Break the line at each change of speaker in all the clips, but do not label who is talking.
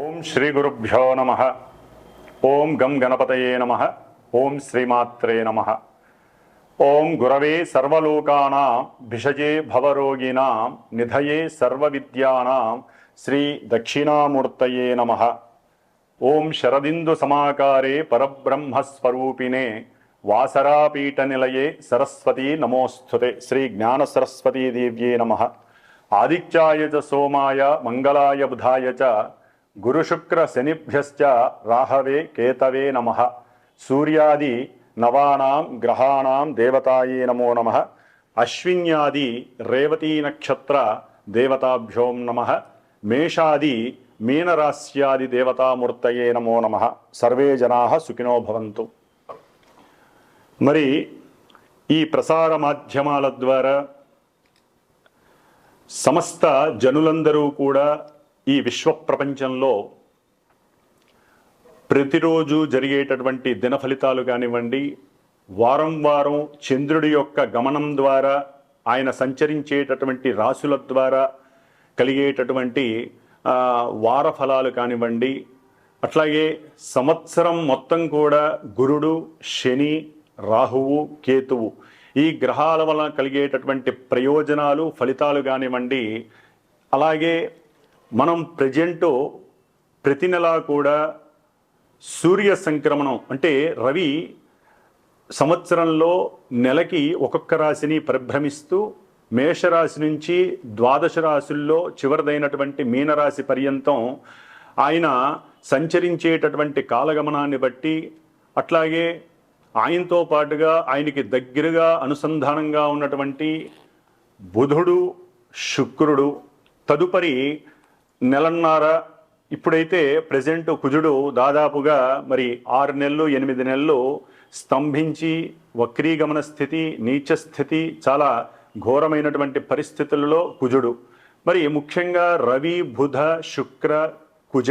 ఓం శ్రీ గురుభ్యో నమ. ఓం గం గణపతయే నమ. ఓం శ్రీమాత్రే నమ. ఓం గురవే సర్వలోకానాం భిషజే భవరోగినా నిధయే సర్వవిద్యానాం శ్రీ దక్షిణామూర్తయే నమ. ఓం శరదిందు సమాకారే పరబ్రహ్మస్వరూపిణే వాసరాపీఠ నిలయే సరస్వతీ నమోస్తుతే శ్రీ జ్ఞాన సరస్వతీ దేవ్యే నమ. ఆదిత్యాయ చ సోమాయ మంగళాయ బుధాయ చ గురుశుక్ర శనిభ్యశ్చ రాహవే కేతవే నమ. సూర్యాది నవానాం గ్రహాణం దేవతాయే నమో నమ. అశ్విన్యాది రేవతీ నక్షత్ర దేవతాభ్యోం నమ. మేషాది మీనరాశ్యాది దేవతామూర్తయే నమో నమ. సర్వే జనా సుఖినో భవంతు. మరి ఈ ప్రసార మాధ్యమాల ద్వారా సమస్త జనులందరూ కూడా ఈ విశ్వ ప్రపంచంలో ప్రతిరోజు జరిగేటటువంటి దిన ఫలితాలు కానివ్వండి వారం వారం చంద్రుడి యొక్క గమనం ద్వారా ఆయన సంచరించేటటువంటి రాశుల ద్వారా కలిగేటటువంటి వార ఫలాలు కానివ్వండి అట్లాగే సంవత్సరం మొత్తం కూడా గురుడు శని రాహువు కేతువు ఈ గ్రహాల వలన కలిగేటటువంటి ప్రయోజనాలు ఫలితాలు కానివ్వండి అలాగే మనం ప్రజెంటు ప్రతి నెలా కూడా సూర్య సంక్రమణం అంటే రవి సంవత్సరంలో నెలకి ఒక్కొక్క రాశిని పరిభ్రమిస్తూ మేషరాశి నుంచి ద్వాదశ రాశుల్లో చివరిదైనటువంటి మీనరాశి పర్యంతం ఆయన సంచరించేటటువంటి కాలగమనాన్ని బట్టి అట్లాగే ఆయనతో పాటుగా ఆయనకి దగ్గరగా అనుసంధానంగా ఉన్నటువంటి బుధుడు శుక్రుడు తదుపరి నెలన్నర ఇప్పుడైతే ప్రజెంట్ కుజుడు దాదాపుగా మరి ఆరు నెలలు ఎనిమిది నెలలు స్తంభించి వక్రీగమన స్థితి నీచ స్థితి చాలా ఘోరమైనటువంటి పరిస్థితులలో కుజుడు. మరి ముఖ్యంగా రవి బుధ శుక్ర కుజ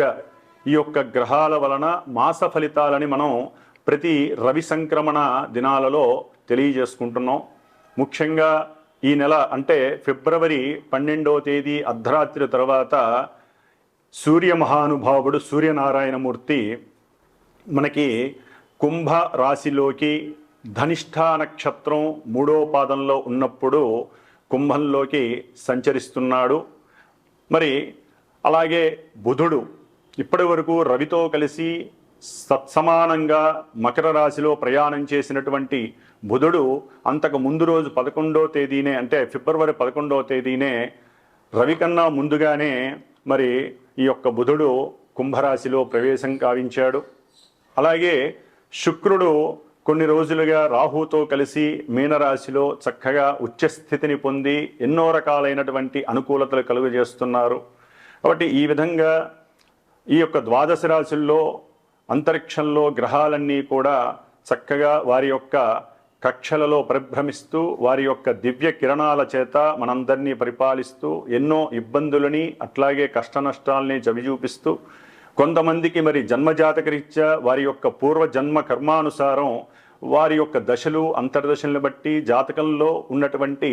ఈ యొక్క గ్రహాల వలన మాస ఫలితాలని మనం ప్రతి రవి సంక్రమణ దినాలలో తెలియజేసుకుంటున్నాం. ముఖ్యంగా ఈ నెల అంటే ఫిబ్రవరి పన్నెండవ తేదీ అర్ధరాత్రి తర్వాత సూర్య మహానుభావుడు సూర్యనారాయణమూర్తి మనకి కుంభ రాశిలోకి ధనిష్ఠా నక్షత్రం మూడో పాదంలో ఉన్నప్పుడు కుంభంలోకి సంచరిస్తున్నాడు. మరి అలాగే బుధుడు ఇప్పటి వరకు రవితో కలిసి సత్సమానంగా మకర రాశిలో ప్రయాణం చేసినటువంటి బుధుడు అంతకు ముందు రోజు పదకొండో తేదీనే అంటే ఫిబ్రవరి పదకొండో తేదీనే రవి కన్నా ముందుగానే మరి ఈ యొక్క బుధుడు కుంభరాశిలో ప్రవేశం కావించాడు. అలాగే శుక్రుడు కొన్ని రోజులుగా రాహుతో కలిసి మీనరాశిలో చక్కగా ఉచ్చస్థితిని పొంది ఎన్నో రకాలైనటువంటి అనుకూలతలు కలుగజేస్తున్నారు. కాబట్టి ఈ విధంగా ఈ యొక్క ద్వాదశ రాశుల్లో అంతరిక్షంలో గ్రహాలన్నీ కూడా చక్కగా వారి యొక్క కక్షలలో పరిభ్రమిస్తూ వారి యొక్క దివ్య కిరణాల చేత మనందరినీ పరిపాలిస్తూ ఎన్నో ఇబ్బందులని అట్లాగే కష్ట నష్టాలని చవిచూపిస్తూ కొంతమందికి మరి జన్మజాతకరీత్యా వారి యొక్క పూర్వ జన్మ కర్మానుసారం వారి యొక్క దశలు అంతర్దశలను బట్టి జాతకంలో ఉన్నటువంటి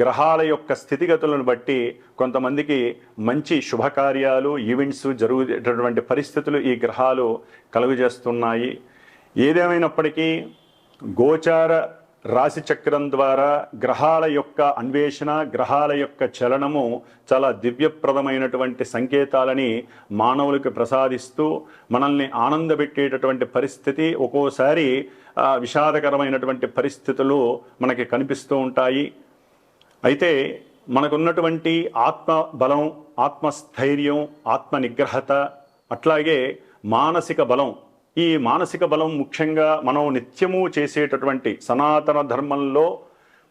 గ్రహాల యొక్క స్థితిగతులను బట్టి కొంతమందికి మంచి శుభకార్యాలు ఈవెంట్స్ జరుగుతున్నటువంటి పరిస్థితులు ఈ గ్రహాలు కలుగజేస్తున్నాయి. ఏదేమైనప్పటికీ గోచార రాశి చక్రం ద్వారా గ్రహాల యొక్క అన్వేషణ గ్రహాల యొక్క చలనము చాలా దివ్యప్రదమైనటువంటి సంకేతాలని మానవులకు ప్రసాదిస్తూ మనల్ని ఆనందపెట్టేటటువంటి పరిస్థితి ఒక్కోసారి విషాదకరమైనటువంటి పరిస్థితులు మనకి కనిపిస్తూ ఉంటాయి. అయితే మనకున్నటువంటి ఆత్మ బలం ఆత్మస్థైర్యం ఆత్మ నిగ్రహత అట్లాగే మానసిక బలం ఈ మానసిక బలం ముఖ్యంగా మనం నిత్యము చేసేటటువంటి సనాతన ధర్మంలో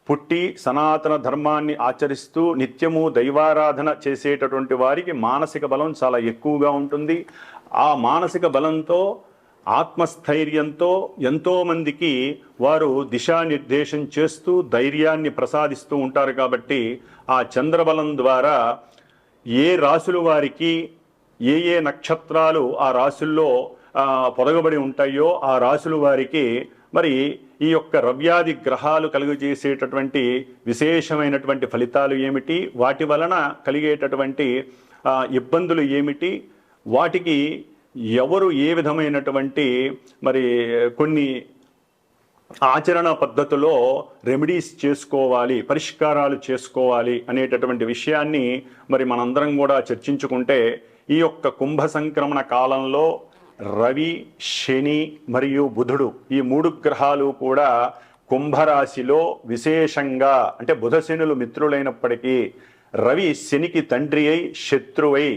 పుట్టి సనాతన ధర్మాన్ని ఆచరిస్తూ నిత్యము దైవారాధన చేసేటటువంటి వారికి మానసిక బలం చాలా ఎక్కువగా ఉంటుంది. ఆ మానసిక బలంతో ఆత్మస్థైర్యంతో ఎంతోమందికి వారు దిశానిర్దేశం చేస్తూ ధైర్యాన్ని ప్రసాదిస్తూ ఉంటారు కాబట్టి ఆ చంద్రబలం ద్వారా ఏ రాసులు వారికి ఏ ఏ నక్షత్రాలు ఆ రాసుల్లో పొదగబడి ఉంటాయో ఆ రాశులు వారికి మరి ఈ యొక్క రవ్యాది గ్రహాలు కలుగజేసేటటువంటి విశేషమైనటువంటి ఫలితాలు ఏమిటి? వాటి వలన కలిగేటటువంటి ఇబ్బందులు ఏమిటి? వాటికి ఎవరు ఏ విధమైనటువంటి మరి కొన్ని ఆచరణ పద్ధతిలో రెమెడీస్ చేసుకోవాలి పరిష్కారాలు చేసుకోవాలి అనేటటువంటి విషయాన్ని మరి మనందరం కూడా చర్చించుకుంటే ఈ యొక్క కుంభ సంక్రమణ కాలంలో రవి శని మరియు బుధుడు ఈ మూడు గ్రహాలు కూడా కుంభరాశిలో విశేషంగా అంటే బుధ శనులు మిత్రులైనప్పటికీ రవి శనికి తండ్రి అయి శత్రువై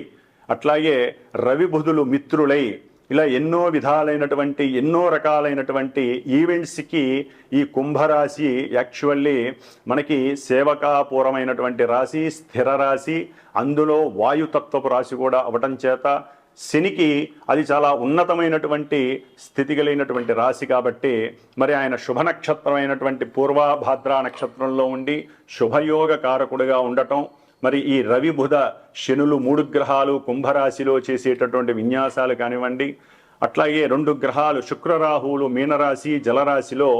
అట్లాగే రవి బుధులు మిత్రులై ఇలా ఎన్నో విధాలైనటువంటి ఎన్నో రకాలైనటువంటి ఈవెంట్స్కి ఈ కుంభరాశి యాక్చువల్లీ మనకి సేవకాపూరమైనటువంటి రాశి స్థిర రాశి అందులో వాయుతత్వపు రాశి కూడా అవటం చేత శనికి అది చాలా ఉన్నతమైనటువంటి స్థితి కలిగినటువంటి రాశి కాబట్టి మరి ఆయన శుభ నక్షత్రమైనటువంటి పూర్వభాద్ర నక్షత్రంలో ఉండి శుభయోగ కారకుడుగా ఉండటం మరి ఈ రవి బుధ శనులు మూడు గ్రహాలు కుంభరాశిలో చేసేటటువంటి విన్యాసాలు కానివ్వండి అట్లాగే రెండు గ్రహాలు శుక్రరాహువులు మీనరాశి జలరాశిలో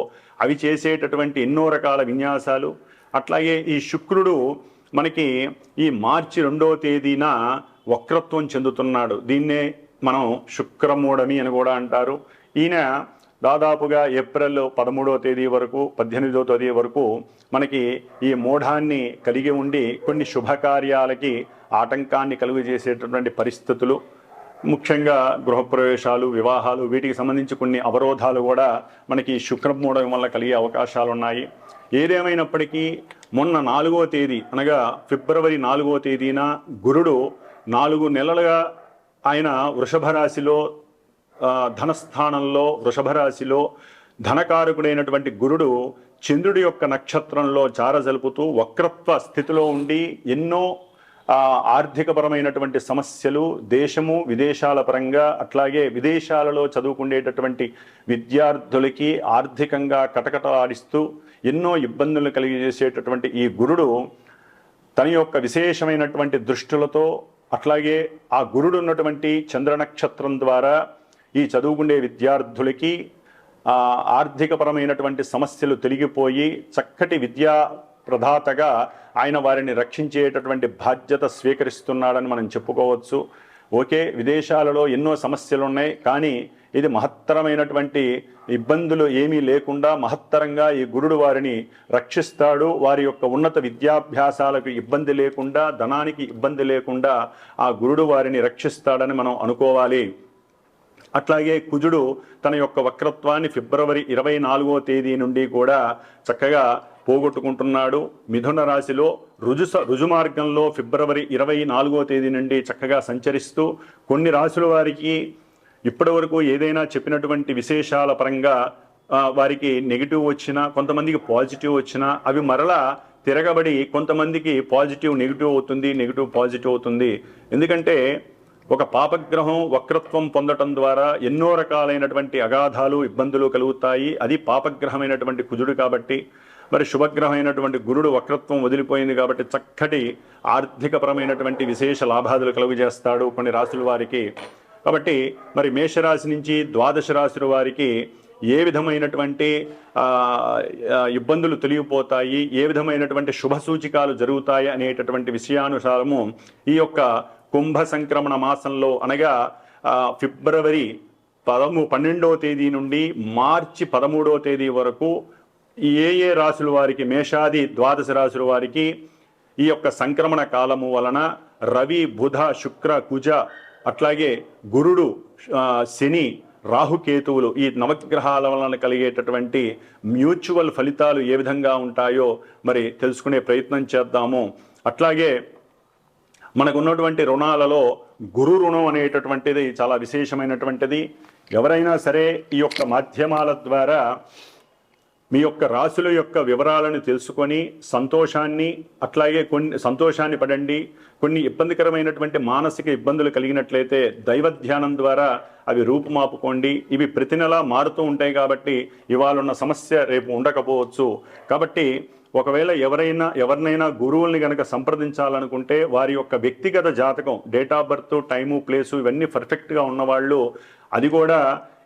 అవి చేసేటటువంటి ఎన్నో రకాల విన్యాసాలు. అట్లాగే ఈ శుక్రుడు మనకి ఈ మార్చి రెండవ తేదీన వక్రత్వం చెందుతున్నాడు. దీన్నే మనం శుక్రమూఢమి అని కూడా అంటారు. ఈయన దాదాపుగా ఏప్రిల్ పదమూడవ తేదీ వరకు పద్దెనిమిదవ తేదీ వరకు మనకి ఈ మూఢాన్ని కలిగి ఉండి కొన్ని శుభకార్యాలకి ఆటంకాన్ని కలుగు చేసేటటువంటి పరిస్థితులు ముఖ్యంగా గృహప్రవేశాలు వివాహాలు వీటికి సంబంధించి కొన్ని అవరోధాలు కూడా మనకి శుక్రమూఢం వల్ల కలిగే అవకాశాలు ఉన్నాయి. ఏదేమైనప్పటికీ మొన్న నాలుగో తేదీ అనగా ఫిబ్రవరి నాలుగో తేదీన గురుడు నాలుగు నెలలుగా ఆయన వృషభ రాశిలో ధనస్థానంలో వృషభ రాశిలో ధనకారకుడైనటువంటి గురుడు చంద్రుడి యొక్క నక్షత్రంలో చారజలుపుతూ వక్రత్వ స్థితిలో ఉండి ఎన్నో ఆర్థికపరమైనటువంటి సమస్యలు దేశము విదేశాల పరంగా అట్లాగే విదేశాలలో చదువుకునేటటువంటి విద్యార్థులకి ఆర్థికంగా కటకటలాడిస్తూ ఎన్నో ఇబ్బందులు కలిగజేసేటటువంటి ఈ గురుడు తన యొక్క విశేషమైనటువంటి దృష్టులతో అట్లాగే ఆ గురుడు ఉన్నటువంటి చంద్ర నక్షత్రం ద్వారా ఈ చదువుకునే విద్యార్థులకి ఆర్థికపరమైనటువంటి సమస్యలు తొలగిపోయి చక్కటి విద్యా ప్రదాతగా ఆయన వారిని రక్షించేటటువంటి బాధ్యత స్వీకరిస్తున్నాడని మనం చెప్పుకోవచ్చు. ఓకే విదేశాలలో ఎన్నో సమస్యలు ఉన్నాయి కానీ ఇది మహత్తరమైనటువంటి ఇబ్బందులు ఏమీ లేకుండా మహత్తరంగా ఈ గురుడు వారిని రక్షిస్తాడు. వారి యొక్క ఉన్నత విద్యాభ్యాసాలకు ఇబ్బంది లేకుండా ధనానికి ఇబ్బంది లేకుండా ఆ గురుడు వారిని రక్షిస్తాడని మనం అనుకోవాలి. అట్లాగే కుజుడు తన యొక్క వక్రత్వాన్ని ఫిబ్రవరి ఇరవై నాలుగో తేదీ నుండి కూడా చక్కగా పోగొట్టుకుంటున్నాడు. మిథున రాశిలో రుజు రుజుమార్గంలో ఫిబ్రవరి ఇరవై నాలుగో తేదీ నుండి చక్కగా సంచరిస్తూ కొన్ని రాశుల వారికి ఇప్పటి వరకు ఏదైనా చెప్పినటువంటి విశేషాల పరంగా వారికి నెగిటివ్ వచ్చినా కొంతమందికి పాజిటివ్ వచ్చినా అవి మరలా తిరగబడి కొంతమందికి పాజిటివ్ నెగిటివ్ అవుతుంది నెగిటివ్ పాజిటివ్ అవుతుంది. ఎందుకంటే ఒక పాపగ్రహం వక్రత్వం పొందటం ద్వారా ఎన్నో రకాలైనటువంటి అగాధాలు ఇబ్బందులు కలుగుతాయి. అది పాపగ్రహమైనటువంటి కుజుడు కాబట్టి మరి శుభగ్రహమైనటువంటి గురుడు వక్రత్వం వదిలిపోయింది కాబట్టి చక్కటి ఆర్థికపరమైనటువంటి విశేష లాభాదులు కలుగజేస్తాడు కొన్ని రాశుల వారికి. కాబట్టి మరి మేషరాశి నుంచి ద్వాదశ రాశుల వారికి ఏ విధమైనటువంటి ఇబ్బందులు తెలియపోతాయి ఏ విధమైనటువంటి శుభ సూచికాలు జరుగుతాయి అనేటటువంటి విషయానుసారము ఈ యొక్క కుంభ సంక్రమణ మాసంలో అనగా ఫిబ్రవరి పదము పన్నెండవ తేదీ నుండి మార్చి పదమూడవ తేదీ వరకు ఏ ఏ రాశుల వారికి మేషాది ద్వాదశ రాశుల వారికి ఈ యొక్క సంక్రమణ కాలము వలన రవి బుధ శుక్ర కుజ అట్లాగే గురుడు శని రాహుకేతువులు ఈ నవగ్రహాల వలన కలిగేటటువంటి మ్యూచువల్ ఫలితాలు ఏ విధంగా ఉంటాయో మరి తెలుసుకునే ప్రయత్నం చేద్దాము. అట్లాగే మనకు ఉన్నటువంటి రుణాలలో గురు రుణం అనేటటువంటిది చాలా విశేషమైనటువంటిది. ఎవరైనా సరే ఈ యొక్క మాధ్యమాల ద్వారా మీ యొక్క రాశుల యొక్క వివరాలను తెలుసుకొని సంతోషాన్ని అట్లాగే కొన్ని సంతోషాన్ని పడండి. కొన్ని ఇబ్బందికరమైనటువంటి మానసిక ఇబ్బందులు కలిగినట్లయితే దైవ ధ్యానం ద్వారా అవి రూపుమాపుకోండి. ఇవి ప్రతి నెలా మారుతూ ఉంటాయి కాబట్టి ఇవాళ ఉన్న సమస్య రేపు ఉండకపోవచ్చు. కాబట్టి ఒకవేళ ఎవరైనా ఎవరినైనా గురువుల్ని కనుక సంప్రదించాలనుకుంటే వారి యొక్క వ్యక్తిగత జాతకం date of birth time place ఇవన్నీ పర్ఫెక్ట్గా ఉన్నవాళ్ళు అది కూడా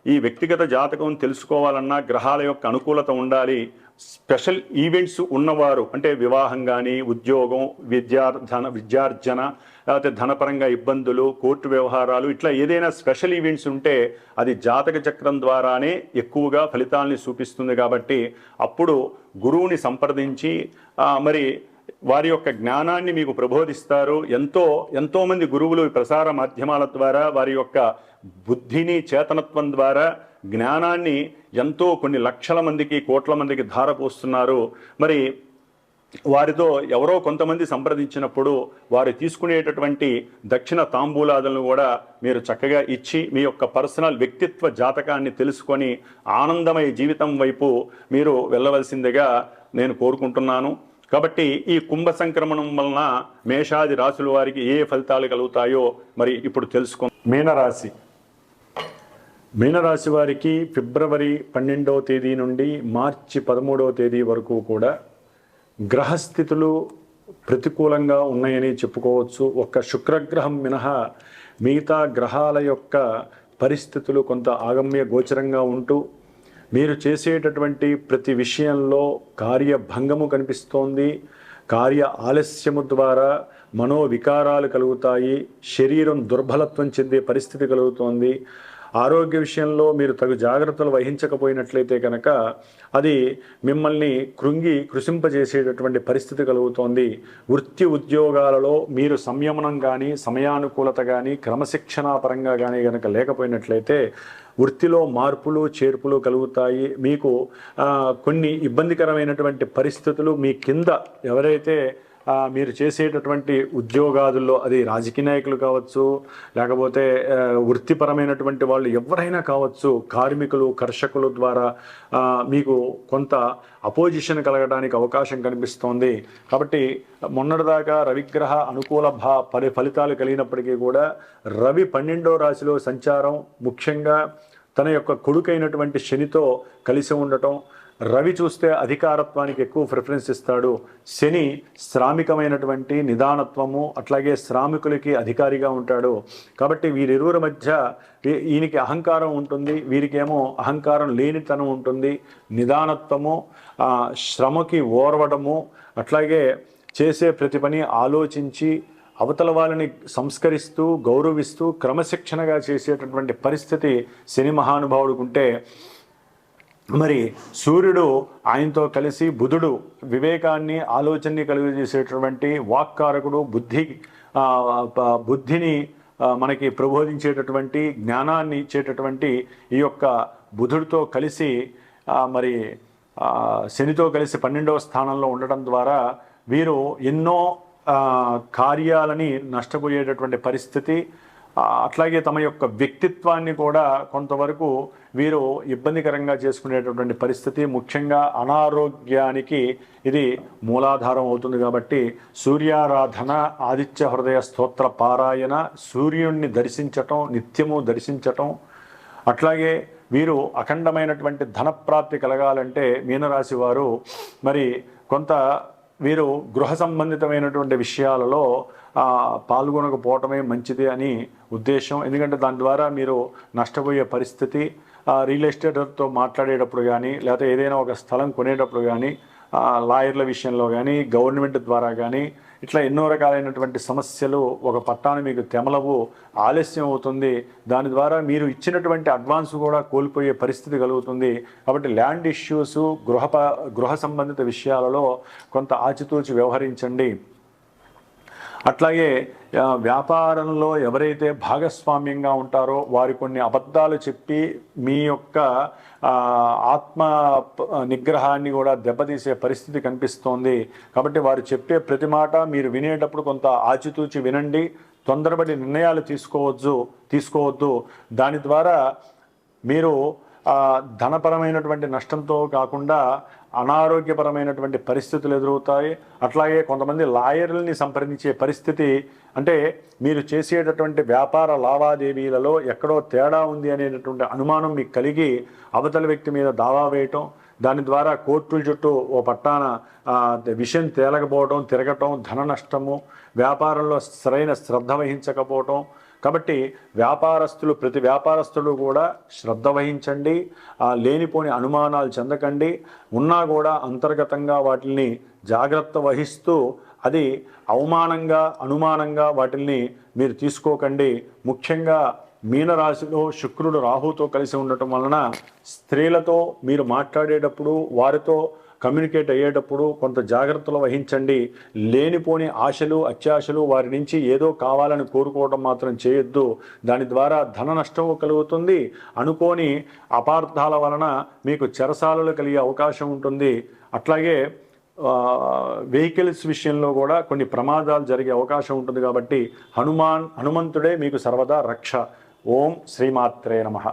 ఈ వ్యక్తిగత జాతకం తెలుసుకోవాలన్నా గ్రహాల యొక్క అనుకూలత ఉండాలి. స్పెషల్ ఈవెంట్స్ ఉన్నవారు అంటే వివాహం కానీ ఉద్యోగం విద్యార్థన విద్యార్జన లేకపోతే ధనపరంగా ఇబ్బందులు కోర్టు వ్యవహారాలు ఇట్లా ఏదైనా స్పెషల్ ఈవెంట్స్ ఉంటే అది జాతక చక్రం ద్వారానే ఎక్కువగా ఫలితాలని చూపిస్తుంది కాబట్టి అప్పుడు గురువుని సంప్రదించి మరి వారి యొక్క జ్ఞానాన్ని మీకు ప్రబోధిస్తారు. ఎంతో ఎంతోమంది గురువులు ప్రసార మాధ్యమాల ద్వారా వారి యొక్క బుద్ధిని చేతనత్వం ద్వారా జ్ఞానాన్ని ఎంతో కొన్ని లక్షల మందికి కోట్ల మందికి ధారపోస్తున్నారు. మరి వారితో ఎవరో కొంతమంది సంప్రదించినప్పుడు వారు తీసుకునేటటువంటి దక్షిణ తాంబూలాదులను కూడా మీరు చక్కగా ఇచ్చి మీ యొక్క పర్సనల్ వ్యక్తిత్వ జాతకాన్ని తెలుసుకొని ఆనందమయ జీవితం వైపు మీరు వెళ్ళవలసిందిగా నేను కోరుకుంటున్నాను. కాబట్టి ఈ కుంభ సంక్రమణం వలన మేషాది రాశుల వారికి ఏ ఫలితాలు కలుగుతాయో మరి ఇప్పుడు తెలుసుకో మీనరాశి. మీనరాశి వారికి ఫిబ్రవరి పన్నెండవ తేదీ నుండి మార్చి పదమూడవ తేదీ వరకు కూడా గ్రహస్థితులు ప్రతికూలంగా ఉన్నాయని చెప్పుకోవచ్చు. ఒక్క శుక్రగ్రహం మినహా మిగతా గ్రహాల యొక్క పరిస్థితులు కొంత ఆగమ్య గోచరంగా ఉంటూ మీరు చేసేటటువంటి ప్రతి విషయంలో కార్యభంగము కనిపిస్తోంది. కార్య ఆలస్యము ద్వారా మనోవికారాలు కలుగుతాయి. శరీరం దుర్బలత్వం చెందే పరిస్థితి కలుగుతోంది. ఆరోగ్య విషయంలో మీరు తగు జాగ్రత్తలు వహించకపోయినట్లయితే కనుక అది మిమ్మల్ని కృంగి కృషింపజేసేటటువంటి పరిస్థితి కలుగుతోంది. వృత్తి ఉద్యోగాలలో మీరు సంయమనం కానీ సమయానుకూలత కానీ క్రమశిక్షణా పరంగా కానీ కనుక లేకపోయినట్లయితే వృత్తిలో మార్పులు చేర్పులు కలుగుతాయి. మీకు కొన్ని ఇబ్బందికరమైనటువంటి పరిస్థితులు మీ కింద ఎవరైతే మీరు చేసేటటువంటి ఉద్యోగాదుల్లో అది రాజకీయ నాయకులు కావచ్చు లేకపోతే వృత్తిపరమైనటువంటి వాళ్ళు ఎవరైనా కావచ్చు కార్మికులు కర్షకుల ద్వారా మీకు కొంత అపోజిషన్ కలగడానికి అవకాశం కనిపిస్తోంది. కాబట్టి మొన్నటిదాకా రవిగ్రహ అనుకూల భా పరి ఫలితాలు కలిగినప్పటికీ కూడా రవి పన్నెండో రాశిలో సంచారం ముఖ్యంగా తన యొక్క కొడుకైనటువంటి శనితో కలిసి ఉండటం రవి చూస్తే అధికారత్వానికి ఎక్కువ ప్రిఫరెన్స్ ఇస్తాడు. శని శ్రామికమైనటువంటి నిదానత్వము అట్లాగే శ్రామికులకి అధికారిగా ఉంటాడు. కాబట్టి వీరిరువురి మధ్య ఈయనకి అహంకారం ఉంటుంది వీరికేమో అహంకారం లేనితనం ఉంటుంది. నిదానత్వము శ్రమకి ఓర్వడము అట్లాగే చేసే ప్రతి పని ఆలోచించి అవతల వాళ్ళని సంస్కరిస్తూ గౌరవిస్తూ క్రమశిక్షణగా చేసేటటువంటి పరిస్థితి శని మహానుభావుడికి ఉంటే మరి సూర్యుడు ఆయనతో కలిసి బుధుడు వివేకాన్ని ఆలోచనని కలుగజేసేటటువంటి వాక్కారకుడు బుద్ధి బుద్ధిని మనకి ప్రబోధించేటటువంటి జ్ఞానాన్ని ఇచ్చేటటువంటి ఈ యొక్క బుధుడితో కలిసి మరి శనితో కలిసి పన్నెండవ స్థానంలో ఉండటం ద్వారా వీరు ఎన్నో కార్యాలని నష్టపోయేటటువంటి పరిస్థితి అట్లాగే తమ యొక్క వ్యక్తిత్వాన్ని కూడా కొంతవరకు వీరు ఇబ్బందికరంగా చేసుకునేటటువంటి పరిస్థితి ముఖ్యంగా అనారోగ్యానికి ఇది మూలాధారం అవుతుంది కాబట్టి సూర్యారాధన ఆదిత్య హృదయ స్తోత్ర పారాయణ సూర్యుణ్ణి దర్శించటం నిత్యము దర్శించటం. అట్లాగే వీరు అఖండమైనటువంటి ధనప్రాప్తి కలగాలంటే మీనరాశి వారు మరి కొంత వీరు గృహ సంబంధితమైనటువంటి విషయాలలో పాల్గొనకపోవటమే మంచిది అని ఉద్దేశం. ఎందుకంటే దాని ద్వారా మీరు నష్టపోయే పరిస్థితి రియల్ ఎస్టేట్తో మాట్లాడేటప్పుడు కానీ లేకపోతే ఏదైనా ఒక స్థలం కొనేటప్పుడు కానీ లాయర్ల విషయంలో కానీ గవర్నమెంట్ ద్వారా కానీ ఇట్లా ఎన్నో రకాలైనటువంటి సమస్యలు ఒక పట్టాను మీకు తెమలవు ఆలస్యం అవుతుంది. దాని ద్వారా మీరు ఇచ్చినటువంటి అడ్వాన్స్ కూడా కోల్పోయే పరిస్థితి కలుగుతుంది. కాబట్టి ల్యాండ్ ఇష్యూస్ గృహ గృహ సంబంధిత విషయాలలో కొంత ఆచితూచి వ్యవహరించండి. అట్లాగే వ్యాపారంలో ఎవరైతే భాగస్వామ్యంగా ఉంటారో వారి కొన్ని అబద్ధాలు చెప్పి మీ యొక్క ఆత్మ నిగ్రహాన్ని కూడా దెబ్బతీసే పరిస్థితి కనిపిస్తోంది. కాబట్టి వారు చెప్పే ప్రతి మాట మీరు వినేటప్పుడు కొంత ఆచితూచి వినండి తొందరపడి నిర్ణయాలు తీసుకోవచ్చు తీసుకోవద్దు. దాని ద్వారా మీరు ధనపరమైనటువంటి నష్టంతో కాకుండా అనారోగ్యపరమైనటువంటి పరిస్థితులు ఎదురవుతాయి. అట్లాగే కొంతమంది లాయర్లని సంప్రదించే పరిస్థితి అంటే మీరు చేసేటటువంటి వ్యాపార లావాదేవీలలో ఎక్కడో తేడా ఉంది అనేటటువంటి అనుమానం మీకు కలిగి అవతల వ్యక్తి మీద దావా వేయటం దాని ద్వారా కోర్టుల చుట్టూ ఓ పట్టాన విషయం తేలకపోవటం తిరగటం ధన నష్టము వ్యాపారంలో సరైన శ్రద్ధ వహించకపోవటం కాబట్టి వ్యాపారస్తులు ప్రతి వ్యాపారస్తులు కూడా శ్రద్ధ వహించండి లేనిపోని అనుమానాలు చెందకండి. ఉన్నా కూడా అంతర్గతంగా వాటిని జాగ్రత్త వహిస్తూ అది అవమానంగా అనుమానంగా వాటిల్ని మీరు తీసుకోకండి. ముఖ్యంగా మీనరాశిలో శుక్రుడు రాహుతో కలిసి ఉండటం వలన స్త్రీలతో మీరు మాట్లాడేటప్పుడు వారితో కమ్యూనికేట్ అయ్యేటప్పుడు కొంత జాగ్రత్తలు వహించండి. లేనిపోని ఆశలు అత్యాశలు వారి నుంచి ఏదో కావాలని కోరుకోవడం మాత్రం చేయొద్దు. దాని ద్వారా ధన నష్టం కలుగుతుంది. అనుకోని అపార్థాల వలన మీకు చెరసాలలు కలిగే అవకాశం ఉంటుంది. అట్లాగే వెహికల్స్ విషయంలో కూడా కొన్ని ప్రమాదాలు జరిగే అవకాశం ఉంటుంది కాబట్టి హనుమాన్ హనుమంతుడే మీకు సర్వదా రక్ష. ఓం శ్రీమాత్రే నమః.